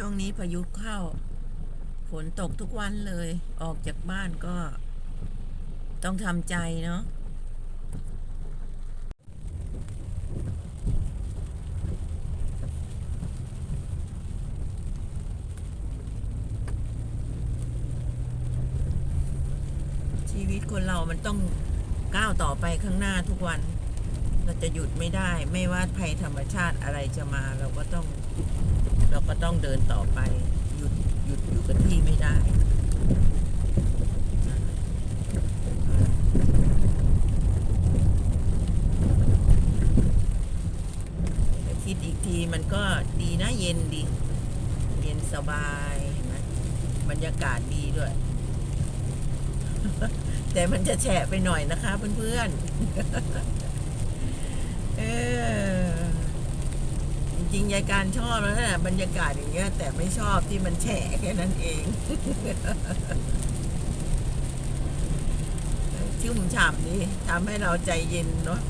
ช่วงนี้พายุเข้า ฝนตกทุกวันเลย ออกจากบ้านก็ ต้องทำใจเนาะชีวิตคนเรามันต้องก้าวต่อไปข้างหน้าทุกวัน เราจะหยุดไม่ได้ ไม่ว่าภัยธรรมชาติอะไรจะมา เราก็ต้อง เราก็ต้องเดินต่อไป หยุดหยุดอยู่กับที่ไม่ได้คิดอีกทีมันก็ดีนะเย็นดี เย็นสบายเห็นไหมบรรยากาศดีด้วย แต่มันจะแฉะไปหน่อยนะคะเพื่อนๆ จริงๆยายการชอบแล้วนะบรรยากาศอย่างเงี้ย แต่ไม่ชอบที่มันแฉะแค่นั้นเอง ชุ่มฉ่ำดีทำให้เราใจเย็นเนาะ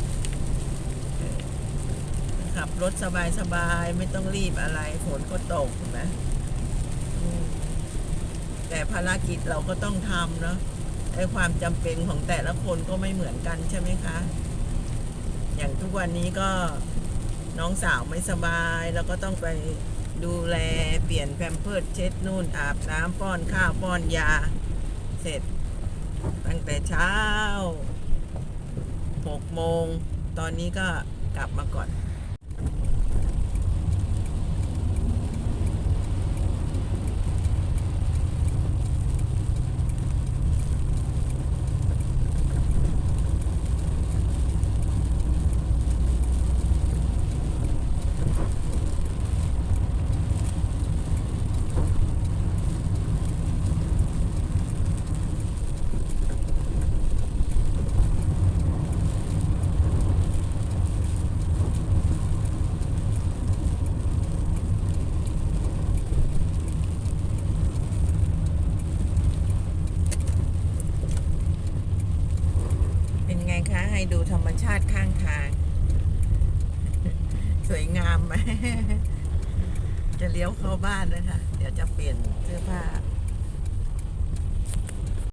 ขับรถสบายๆ ไม่ต้องรีบอะไรฝนก็ตกนไหมแต่ภารกิจเราก็ต้องทำเนาะไอความจำเป็นของแต่ละคนก็ไม่เหมือนกันใช่ไหมคะ อย่างทุกวันนี้ก็น้องสาวไม่สบาย แล้วก็ต้องไปดูแลเปลี่ยนแพมเพิร์ดเช็ดนู่นอาบน้ำป้อนข้าวป้อนยา เสร็จ ตั้งแต่เช้าหกโมง ตอนนี้ก็กลับมาก่อนไงคะ ให้ดูธรรมชาติข้างทาง สวยงามไหมจะเลี้ยวเข้าบ้านนะคะ เดี๋ยวจะเปลี่ยนเสื้อผ้า